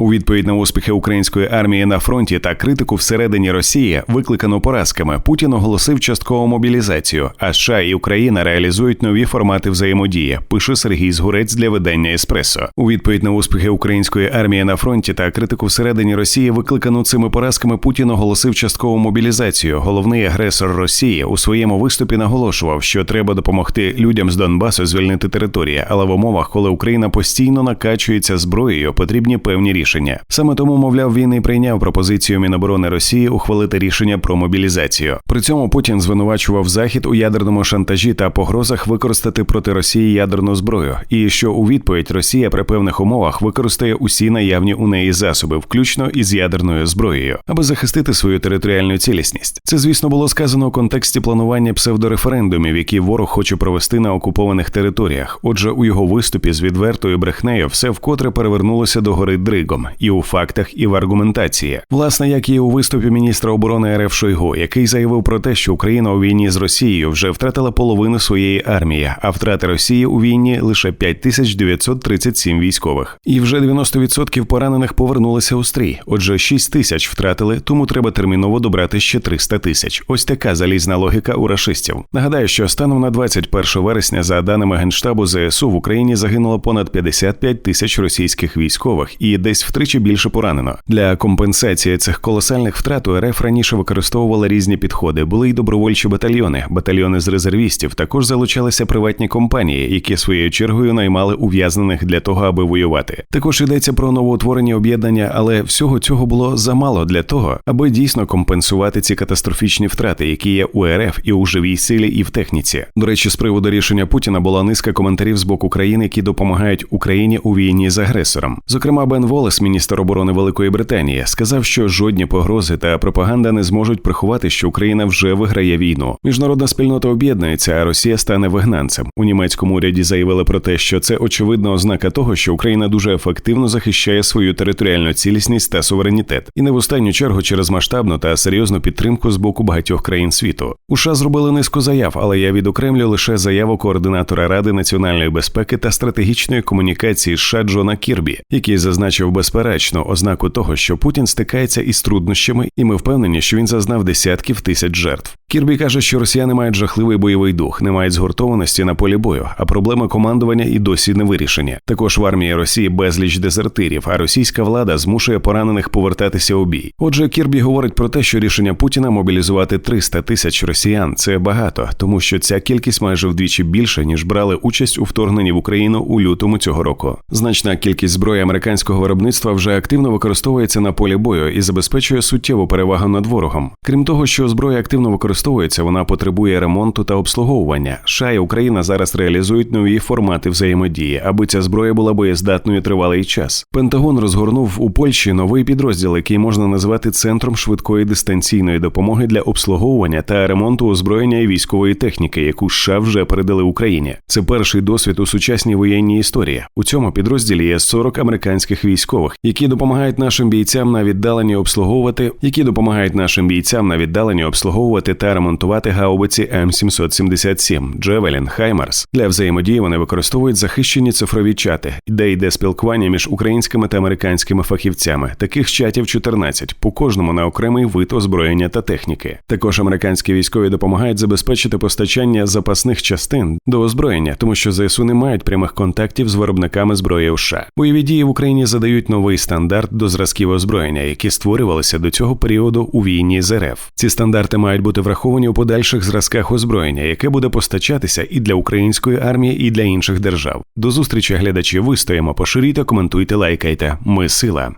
У відповідь на успіхи української армії на фронті та критику всередині Росії, викликану поразками, Путін оголосив часткову мобілізацію. А США і Україна реалізують нові формати взаємодії. Пише Сергій Згурець для видання Еспресо. У відповідь на успіхи української армії на фронті та критику всередині Росії, викликану цими поразками, Путін оголосив часткову мобілізацію. Головний агресор Росії у своєму виступі наголошував, що треба допомогти людям з Донбасу звільнити території, але в умовах, коли Україна постійно накачується зброєю, потрібні певні рішення. Саме тому, мовляв, він і прийняв пропозицію Міноборони Росії ухвалити рішення про мобілізацію. При цьому Путін звинувачував Захід у ядерному шантажі та погрозах використати проти Росії ядерну зброю, і що у відповідь Росія при певних умовах використає усі наявні у неї засоби, включно із ядерною зброєю, аби захистити свою територіальну цілісність. Це, звісно, було сказано у контексті планування псевдореферендумів, які ворог хоче провести на окупованих територіях. Отже, у його виступі з відвертою брехнею все вкотре перевернулося до гори дригом і у фактах, і в аргументації. Власне, як і у виступі міністра оборони РФ Шойгу, який заявив про те, що Україна у війні з Росією вже втратила половину своєї армії, а втрати Росії у війні лише 5937 військових. І вже 90% поранених повернулися у стрій. Отже, 6 тисяч втратили, тому треба терміново добрати ще 300 тисяч. Ось така залізна логіка у рашистів. Нагадаю, що станом на 21 вересня, за даними генштабу ЗСУ, в Україні загинуло понад 55 тисяч російських військових і десь втричі більше поранено. Для компенсації цих колосальних втрат РФ раніше використовувала різні підходи. Були й добровольчі батальйони, батальйони з резервістів. Також залучалися приватні компанії, які своєю чергою наймали ув'язнених для того, аби воювати. Також йдеться про новоутворені об'єднання, але всього цього було замало для того, аби дійсно компенсувати ці катастрофічні втрати, які є у РФ і у живій силі, і в техніці. До речі, з приводу рішення Путіна була низка коментарів з боку країн, які допомагають Україні у війні з агресором. Зокрема, Бен Волес, міністр оборони Великої Британії, сказав, що жодні погрози та пропаганда не зможуть приховати, що Україна вже виграє війну. Міжнародна спільнота об'єднується, а Росія стане вигнанцем. У німецькому уряді заявили про те, що це очевидна ознака того, що Україна дуже ефективно захищає свою територіальну цілісність та суверенітет, і не в останню чергу через масштабну та серйозну підтримку з боку багатьох країн світу. У США зробили низку заяв, але я відокремлю лише заяву координатора Ради національної безпеки та стратегічної комунікації США Джона Кірбі, який зазначив безперечну ознаку того, що Путін стикається із труднощами, і ми впевнені, що він зазнав десятків тисяч жертв. Кірбі каже, що росіяни мають жахливий бойовий дух, не мають згуртованості на полі бою, а проблеми командування і досі не вирішені. Також в армії Росії безліч дезертирів, а російська влада змушує поранених повертатися у бій. Отже, Кірбі говорить про те, що рішення Путіна мобілізувати 300 тисяч росіян це багато, тому що ця кількість майже вдвічі більше ніж брали участь у вторгненні в Україну у лютому цього року. Значна кількість зброї американського виробництва вже активно використовується на полі бою і забезпечує суттєву перевагу над ворогом. Крім того, що зброя активно використовується, вона потребує ремонту та обслуговування. США і Україна зараз реалізують нові формати взаємодії, аби ця зброя була боєздатною тривалий час. Пентагон розгорнув у Польщі новий підрозділ, який можна назвати центром швидкої дистанційної допомоги для обслуговування та ремонту озброєння і військової техніки, яку США вже передали Україні. Це перший досвід у сучасній воєнній історії. У цьому підрозділі є 40 американських військових, які допомагають нашим бійцям на віддаленні обслуговувати, які допомагають нашим бійцям на віддаленні обслуговувати та ремонтувати гаубиці М777, Джевелін, Хаймарс. Для взаємодії вони використовують захищені цифрові чати, де йде спілкування між українськими та американськими фахівцями. Таких чатів 14, по кожному на окремий вид озброєння та техніки. Також американські військові допомагають забезпечити постачання запасних частин до озброєння, тому що ЗСУ не мають прямих контактів з виробниками зброї. США. бойові дії в Україні задають новий стандарт до зразків озброєння, які створювалися до цього періоду у війні з РФ. Ці стандарти мають бути враховані у подальших зразках озброєння, яке буде постачатися і для української армії, і для інших держав. До зустрічі глядачі вистоїмо, поширюйте, коментуйте, лайкайте. Ми сила.